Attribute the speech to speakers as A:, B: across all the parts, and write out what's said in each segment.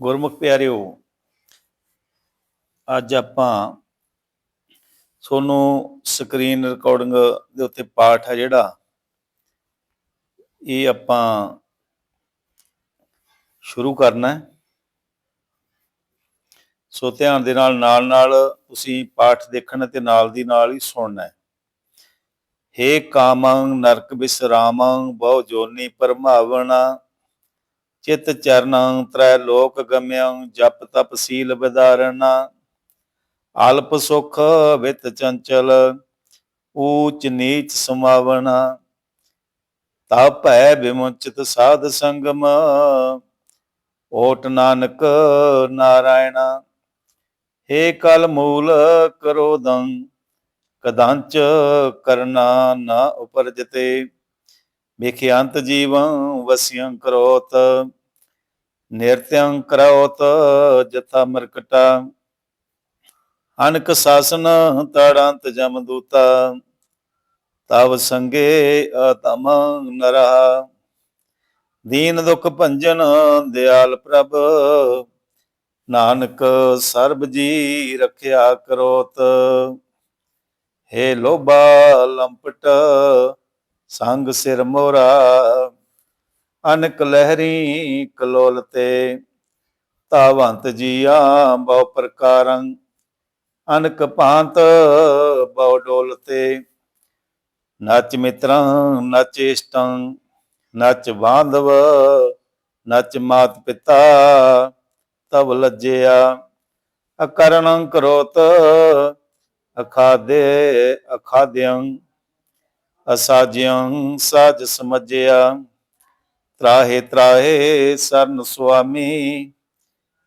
A: ਗੁਰਮੁਖ ਪਿਆਰਿਓ, ਅੱਜ ਆਪਾਂ ਤੁਹਾਨੂੰ ਸਕਰੀਨ ਰਿਕਾਰਡਿੰਗ ਦੇ ਉੱਤੇ ਪਾਠ ਹੈ ਜਿਹੜਾ, ਇਹ ਆਪਾਂ ਸ਼ੁਰੂ ਕਰਨਾ ਹੈ। ਸੋ ਧਿਆਨ ਦੇ ਨਾਲ ਨਾਲ ਨਾਲ ਤੁਸੀਂ ਪਾਠ ਦੇਖਣਾ ਤੇ ਨਾਲ ਦੀ ਨਾਲ ਹੀ ਸੁਣਨਾ ਹੈ। ਹੇ ਕਾਮੰ ਨਰਕ ਬਿਸਰਾਮੰ, ਬਹੁ ਜੋਨੀ ਪਰਮਾਵਣਾ ਚਿਤ ਚਰਨੰ ਤ੍ਰੈ ਲੋਕ ਗਮਯੰ ਜਪ ਤਪ ਸੀਲ ਵਿਦਾਰਣਾ ਅਲਪ ਸੁਖ ਵਿਤ ਚੰਚਲ, ਊਚ ਨੀਚ ਸਮਾਵਣਾ ਤਾ ਭੈ ਵਿਮੁਚਿਤ ਸਾਧ ਸੰਗਮ, ਓਟ ਨਾਨਕ ਨਾਰਾਇਣਾ। ਹੇ ਕਲ ਮੂਲ ਕਰੋਦੰ ਕਦਾਂਚ ਕਰਨਾ ਨਾ ਉਪਰਜਤੇ। ਵਿਖਿਆੰਤ ਜੀਵੰ ਵਸਿਯੰ ਕਰੋਤ। ਨਿਰਤਯੰ ਕਰੋਤ ਜਥਾ ਮਰਕਟਾ। ਅਨਕ ਸਾਸਨ ਤੜੰਤ ਜਮਦੂਤਾ ਤਵ ਸੰਗੇ ਅਤਮ ਨਰਹਾ ਦੀਨ ਦੁਖ ਭੰਜਨ ਦਿਆਲ ਪ੍ਰਭ। ਨਾਨਕ ਸਰਬ ਜੀ ਰਖਿਆ ਕਰੋਤ। ਹੇ ਲੋਭਾ ਲੰਪਟ ਸੰਗ ਸਿਰ ਮੋਰਾ। ਅਨਕ ਲਹਿਰੀ ਕਲੋਲ ਤੇ ਤਾਵੰਤ ਜੀਆ ਬਹੁ ਪ੍ਰਕਾਰੰ। ਅਨਕ ਭਾਂਤ ਬਹੁ ਡੋਲ ਤੇ, ਨਚ ਮਿਤਰੰ, ਨਚ ਇਸ਼ਟੰ, ਨਚ ਬਾਂਧਵ, ਨਚ ਮਾਤ ਪਿਤਾ, ਤਵ ਲੱਜਿਆ। ਅਕਰਣੰ ਕਰੋਤ, ਅਖਾਦੇ ਅਖਾਦਿਅੰ ਅਸਾਜਿਅੰ ਸਾਜ ਸਮਝਿਆ। ਤਰਾਹੇ ਤਰਾਹੇ ਸਰਨ ਸੁਆਮੀ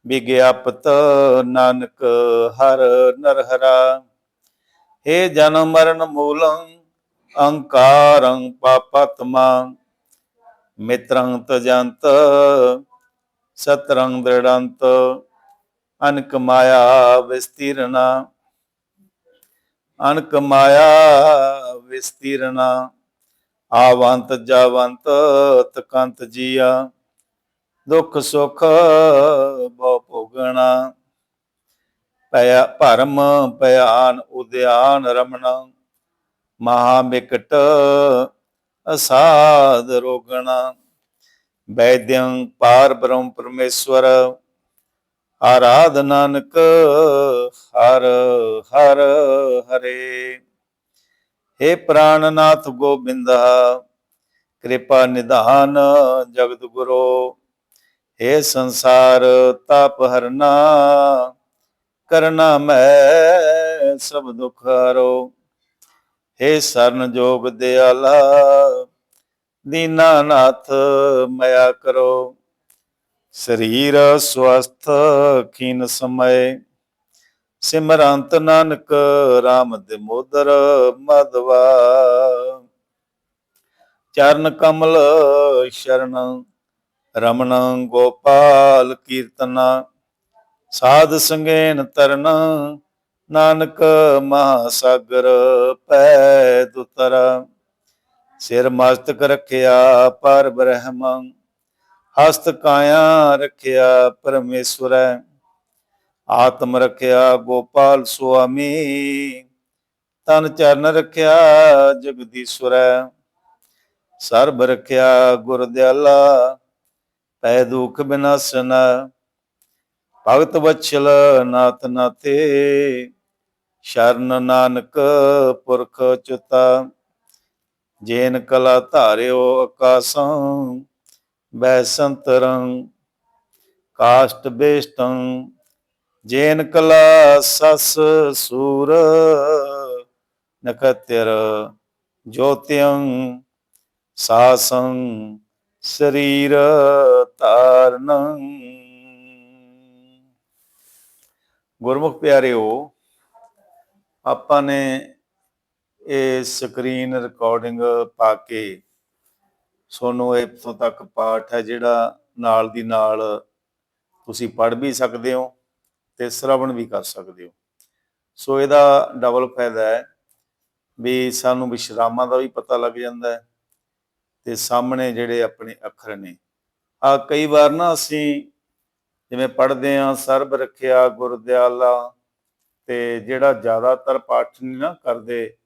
A: ਵਿਗਿਆਪਤ ਨਾਨਕ ਹਰ ਨਰਹਰਾ। ਏ ਜਨਮ ਮਰਨ ਮੂਲੰ, ਅੰਕਾਰੰ ਪਾਪਤਮਾ ਮਿਤਰੰ ਤਜੰਤ ਸਤਰੰ ਦ੍ਰਿੜੰਤ, ਅਨਕ ਮਾਇਆ ਵਿਸਤੀਰਣਾ ਅਨਕ ਮਾਇਆ ਵਿਸਤੀਰਣਾ ਆਵੰਤ ਜਾਵੰਤ ਤਕੰਤ ਜੀਆ, ਦੁੱਖ ਸੁਖ ਬਹੁ ਭੋਗਣਾ। ਪਿਆ ਭਰਮ ਭਿਆਨ ਉਦਿਆਨ ਰਮਣਾ, ਮਹਾ ਮਿਕਟ ਅਸਾਦ ਰੋਗਣਾ। ਵੈਦਯੰ ਪਾਰ ਬ੍ਰਹਮ ਪਰਮੇਸ਼ਵਰ, ਆਰਾਧ ਨਾਨਕ ਹਰ ਹਰ ਹਰੇ। हे ਪ੍ਰਾਨਨਾਥ ਗੋਬਿੰਦਾ ਕਿਰਪਾ ਨਿਧਾਨ ਜਗਤ ਗੁਰੂ हे ਸੰਸਾਰ ਤਾਪ ਹਰਨਾ ਕਰਨਾ ਮੈਂ ਸਭ ਦੁਖ ਹਰੋ हे ਸਰਨ ਜੋਗ ਦਿਆਲਾ ਦੀਨਾਨਾਥ ਮਇਆ ਕਰੋ ਸਰੀਰ ਸਵਸਥ ਖੀਨ ਸਮੈ ਸਿਮਰੰਤ ਨਾਨਕ RAM ਦੇ ਮੋਦਰ ਮਦਵਾ। ਚਰਨ ਕਮਲ ਸ਼ਰਨ ਰਮਣ ਗੋਪਾਲ ਕੀਰਤਨਾ। ਸਾਧ ਸੰਗੇਨ ਤਰਨ ਨਾਨਕ ਮਹਾਸਾਗਰ ਪੈ ਦੁਤਰ ਸਿਰ ਮਸਤਕ ਰਖਿਆ ਪਰ ਬ੍ਰਹਮੰ। ਹਸਤ ਕਾਇਆ ਰੱਖਿਆ ਪਰਮੇਸ਼ਵਰੈ। ਆਤਮ ਰਖਿਆ ਗੋਪਾਲ ਸੁਆਮੀ, ਤਨ ਚਰਨ ਰਖਿਆ ਜਗਦੀਸ਼ਵਰੈ ਸਰਬ ਰਖਿਆ ਗੁਰ ਦਿਆਲਾ ਪੈ ਦੁਖ ਬਿਨਾਸਨ, ਭਗਤ ਵਛਲ ਨਾਥ ਨਾਤੇ ਸ਼ਰਨ ਨਾਨਕ ਪੁਰਖ ਚੁਤਾ। ਜੇਨ ਕਲਾ ਧਾਰਿਓ ਆਕਾਸੰ, ਬੈਸੰਤਰੰ, ਕਾਸ਼ਟ ਬੇਸ਼ਟੰ ਜੇਨ ਕਲਾ ਸਸ ਸੂਰ ਨਖਤਰ ਜੋਤਿਯੰ ਸਾਸੰ ਸਰੀਰ ਧਾਰਨੰ। ਗੁਰਮੁਖ ਪਿਆਰਿਓ, ਆਪਾਂ ਨੇ ਇਹ ਸਕਰੀਨ ਰਿਕਾਰਡਿੰਗ ਪਾ ਕੇ ਸੋਨੂੰ ਇੱਥੋਂ ਤੱਕ ਪਾਠ ਹੈ ਜਿਹੜਾ ਨਾਲ ਦੀ ਨਾਲ ਤੁਸੀਂ ਪੜ੍ਹ ਵੀ ਸਕਦੇ ਹੋ। ਤੇ ਸ਼ਰਵਣ ਵੀ ਕਰ ਸਕਦੇ ਹੋ। ਸੋ ਇਹਦਾ ਡਬਲ ਫਾਇਦਾ ਹੈ ਵੀ ਸਾਨੂੰ ਵਿਸ਼ਰਾਮਾਂ ਦਾ ਵੀ ਪਤਾ ਲੱਗ ਜਾਂਦਾ ਹੈ ਤੇ ਸਾਹਮਣੇ ਜਿਹੜੇ ਆਪਣੇ ਅੱਖਰ ਨੇ। ਆ ਕਈ ਵਾਰ ਨਾ ਅਸੀਂ ਜਿਵੇਂ ਪੜ੍ਹਦੇ ਆ ਸਰਬ ਰੱਖਿਆ, ਗੁਰਦਿਆਲਾ ਤੇ ਜਿਹੜਾ ਜ਼ਿਆਦਾਤਰ ਪਾਠ ਨਹੀਂ ਨਾ ਕਰਦੇ,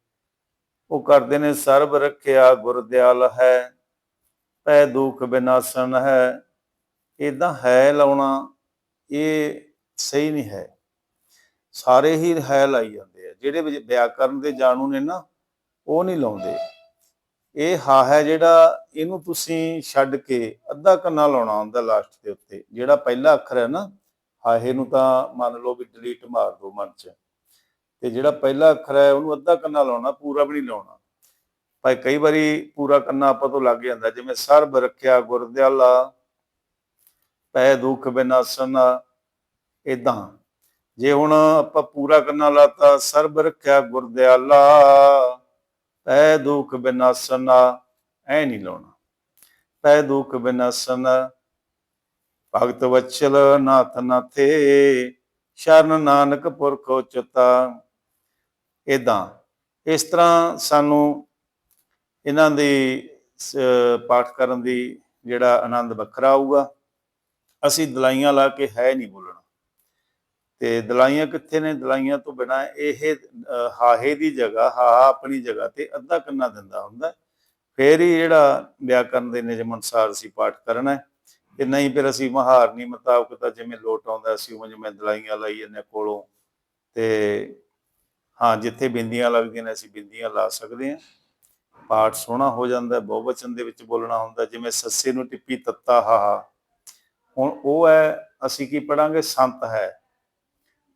A: ਉਹ ਕਰਦੇ ਨੇ ਸਰਬ ਰੱਖਿਆ, ਗੁਰਦਿਆਲ ਹੈ ਪੈ ਦੁਖ ਬਿਨਾਸਨ ਹੈ ਇਦਾਂ ਹੈ ਲਾਉਣਾ, ਇਹ ਸਹੀ ਨਹੀਂ ਹੈ। ਸਾਰੇ ਹੀ ਹੈ ਲਾਈ ਜਾਂਦੇ ਆ। ਜਿਹੜੇ ਵਿਆਕਰਨ ਦੇ ਜਾਣੂ ਨੇ ਨਾ, ਉਹ ਨਹੀਂ ਲਾਉਂਦੇ। ਇਹ ਹਾ ਹੈ ਜਿਹੜਾ ਇਹਨੂੰ ਤੁਸੀਂ ਛੱਡ ਕੇ ਅੱਧਾ ਕੰਨਾ ਲਾਉਣਾ ਹੁੰਦਾ ਲਾਸਟ ਦੇ ਉੱਤੇ। ਜਿਹੜਾ ਪਹਿਲਾ ਅੱਖਰ ਹੈ ਨਾ ਹਾਹੇ ਨੂੰ ਤਾਂ ਮੰਨ ਲਓ ਵੀ ਡਿਲੀਟ ਮਾਰ ਦਿਓ ਮਨ ਚ। ਤੇ ਜਿਹੜਾ ਪਹਿਲਾ ਅੱਖਰ ਹੈ, ਉਹਨੂੰ ਅੱਧਾ ਕੰਨਾ ਲਾਉਣਾ, ਪੂਰਾ ਵੀ ਨਹੀਂ ਲਾਉਣਾ। ਭਾਈ ਕਈ ਵਾਰੀ ਪੂਰਾ ਕੰਨਾ ਆਪਾਂ ਤੋਂ ਲੱਗ ਜਾਂਦਾ। ਜਿਵੇਂ ਸਰਬ ਰੱਖਿਆ ਗੁਰਦਿਆਲਾ, ਪੈ ਦੁਖ ਬਿਨਾਸਨ ਇਦਾਂ ਜੇ ਹੁਣ ਆਪਾਂ ਪੂਰਾ ਕੰਨਾ ਲਾਤਾ ਸਰਬ ਰੱਖਿਆ ਗੁਰਦਿਆਲਾ, ਪੈ ਦੁਖ ਬਿਨਾਸਨ, ਐ ਨਹੀਂ ਲਾਉਣਾ। ਪੈ ਦੁਖ ਬਿਨਾਸਨ, ਭਗਤ ਵਚਲ ਨਾਥ ਨਾਥੇ, ਸ਼ਰਨ ਨਾਨਕ ਪੁਰਖ ਉਚਤਾ। ਇਦਾਂ ਇਸ ਤਰ੍ਹਾਂ ਸਾਨੂੰ ਇਹਨਾਂ ਦੀ ਪਾਠ ਕਰਨ ਦੀ ਜਿਹੜਾ ਆਨੰਦ ਵੱਖਰਾ ਆਊਗਾ। ਅਸੀਂ ਦਲਾਈਆਂ ਲਾ ਕੇ ਹੈ ਨਹੀਂ ਬੋਲਣਾ। ਤੇ ਦਲਾਈਆਂ ਕਿੱਥੇ ਨੇ? ਦਲਾਈਆਂ ਤੋਂ ਬਿਨਾ ਇਹ ਹਾਹੇ ਦੀ ਜਗ੍ਹਾ ਹਾ ਆਪਣੀ ਜਗ੍ਹਾ ਤੇ ਅੱਧਾ ਕੰਨਾ ਦਿੰਦਾ ਹੁੰਦਾ। ਫੇਰ ਹੀ ਜਿਹੜਾ ਵਿਆਕਰਨ ਦੇ ਨਿਯਮ ਅਨੁਸਾਰ ਅਸੀਂ ਪਾਠ ਕਰਨਾ ਹੈ। ਤੇ ਨਹੀਂ ਫਿਰ ਅਸੀਂ ਮਹਾਰਨੀ ਮੁਤਾਬਕ ਤਾਂ ਜਿਵੇਂ ਲੋਟ ਆਉਂਦਾ ਸੀ ਉਹ ਜਿਵੇਂ ਦਲਾਈਆਂ ਲਾਈ ਜਾਂਦੇ ਕੋਲੋਂ। ਤੇ ਹਾਂ, ਜਿੱਥੇ ਬਿੰਦੀਆਂ ਲੱਗਦੀਆਂ ਨੇ ਅਸੀਂ ਬਿੰਦੀਆਂ ਲਾ ਸਕਦੇ ਹਾਂ। ਪਾਠ ਸੋਹਣਾ ਹੋ ਜਾਂਦਾ ਬਹੁਵਚਨ ਦੇ ਵਿੱਚ ਬੋਲਣਾ ਹੁੰਦਾ, ਜਿਵੇਂ ਸੱਸੇ ਨੂੰ ਟਿੱਪੀ ਤੱਤਾ, ਹਾਹਾ। ਹੁਣ ਉਹ ਹੈ, ਅਸੀਂ ਕੀ ਪੜਾਂਗੇ ਸੰਤ ਹੈ।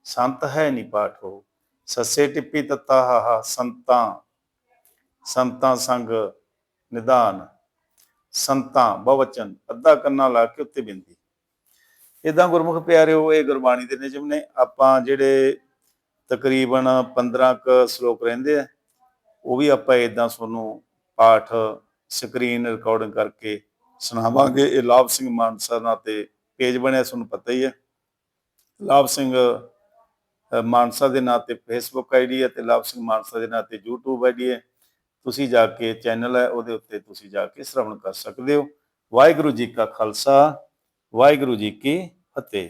A: ਸੰਤ ਹੈ ਨਹੀਂ ਪਾਠ ਉਹ ਸੱਸੇ ਟਿੱਪੀ ਤੱਤਾ ਹਾਹਾ, ਸੰਤਾਂ ਸੰਤਾਂ ਸੰਗ ਨਿਦਾਨ ਸੰਤਾਂ ਬਹੁਵਚਨ, ਅੱਧਾ ਕੰਨਾ ਲਾ ਕੇ ਉੱਤੇ ਬਿੰਦੀ। ਇਦਾਂ ਗੁਰਮੁਖ ਪਿਆਰਿਓ, ਇਹ ਗੁਰਬਾਣੀ ਦੇ ਨਿਯਮ ਨੇ। ਆਪਾਂ ਜਿਹੜੇ ਤਕਰੀਬਨ 15 ਕ ਸ਼ਲੋਕ ਰਹਿੰਦੇ ਆ, ਉਹ ਵੀ ਆਪਾਂ ਇਦਾਂ ਤੁਹਾਨੂੰ ਪਾਠ ਸਕਰੀਨ ਰਿਕਾਰਡਿੰਗ ਕਰਕੇ ਸੁਣਾਵਾਂਗੇ। ਇਹ ਲਾਭ ਸਿੰਘ ਮਾਨਸਾ ਨਾਲ ਤੇ ਪੇਜ ਬਣਿਆ, ਤੁਹਾਨੂੰ ਪਤਾ ਹੀ ਹੈ। ਲਾਭ ਸਿੰਘ ਮਾਨਸਾ ਦੇ ਨਾਂ ਤੇ ਫੇਸਬੁੱਕ ਆਈਡੀ ਹੈ ਤੇ ਲਵ ਸਿੰਘ ਮਾਨਸਾ ਦੇ ਨਾਂ ਤੇ YouTube ਆਈਡੀ ਹੈ। ਤੁਸੀਂ ਜਾ ਕੇ ਚੈਨਲ ਹੈ, ਉਹਦੇ ਉੱਤੇ ਤੁਸੀਂ ਜਾ ਕੇ ਸ਼ਰਵਣ ਕਰ ਸਕਦੇ ਹੋ। ਵਾਹਿਗੁਰੂ ਜੀ ਕਾ ਖਾਲਸਾ, ਵਾਹਿਗੁਰੂ ਜੀ ਕੀ ਫਤਿਹ।